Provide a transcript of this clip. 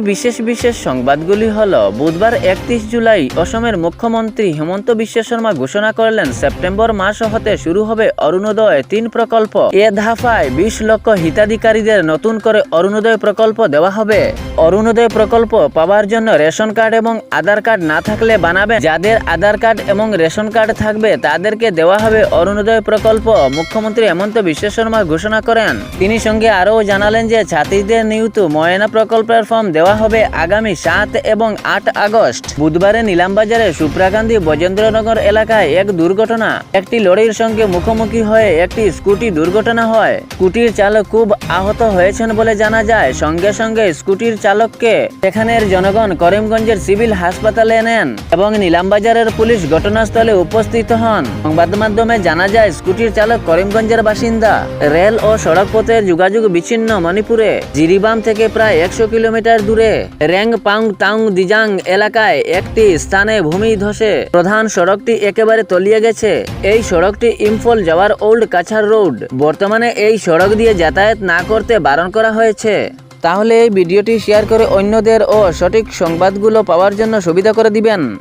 বিশেষ বিশেষ সংবাদগুলি হল, বুধবার একত্রিশ জুলাই অসমের মুখ্যমন্ত্রী হেমন্ত বিশ্ব শর্মা ঘোষণা করলেন, সেপ্টেম্বর মাস হতে শুরু হবে অরুণোদয় তিন প্রকল্প। এ ধাফায় বিশ লক্ষ হিতাধিকারীদের নতুন করে অরুণোদয় প্রকল্প দেওয়া হবে। অরুণোদয় প্রকল্প পাওয়ার জন্য রেশন কার্ড এবং আধার কার্ড না থাকলে বানাবেন যাদের আধার কার্ড এবং রেশন কার্ড থাকবে, তাদেরকে দেওয়া হবে অরুণোদয় প্রকল্প, মুখ্যমন্ত্রী হেমন্ত বিশ্ব শর্মা ঘোষণা করেন। তিনি সঙ্গে আরও জানালেন যে, ছাত্রীদের নিয়মিত ময়না প্রকল্পের ফর্ম দেওয়া হবে আগামী সাত এবং আট আগস্ট। বুধবারে নিলামবাজারে সুপ্রাকান্দি বজেন্দ্রনগর এলাকায় এক দুর্ঘটনা। একটি লরির সঙ্গে মুখোমুখি হয়ে একটি স্কুটি দুর্ঘটনা হয়। স্কুটির চালক খুব আহত হয়েছেন বলে জানা যায়। সঙ্গে সঙ্গে স্কুটির চালককে এখানের জনগণ করিমগঞ্জের সিভিল হাসপাতালে নেন এবং নিলামবাজারের পুলিশ ঘটনাস্থলে উপস্থিত হন। সংবাদ মাধ্যমে জানা যায়, স্কুটির চালক করিমগঞ্জের বাসিন্দা। রেল ও সড়ক পথের যোগাযোগ বিচ্ছিন্ন মণিপুরে। জিরিবাম থেকে প্রায় একশো কিলোমিটার দূরে র্যাং পাং তাং দিজাং এলাকায় একটি স্থানে ভূমি ধসে। প্রধান সড়কটি একেবারে তলিয়ে গেছে। এই সড়কটি ইম্ফল যাওয়ার ওল্ড কাছার রোড। বর্তমানে এই সড়ক দিয়ে যাতায়াত না করতে বারণ করা হয়েছে। তাহলে এই ভিডিওটি শেয়ার করে অন্যদের ও সঠিক সংবাদগুলো পাওয়ার জন্য সুবিধা করে দিবেন।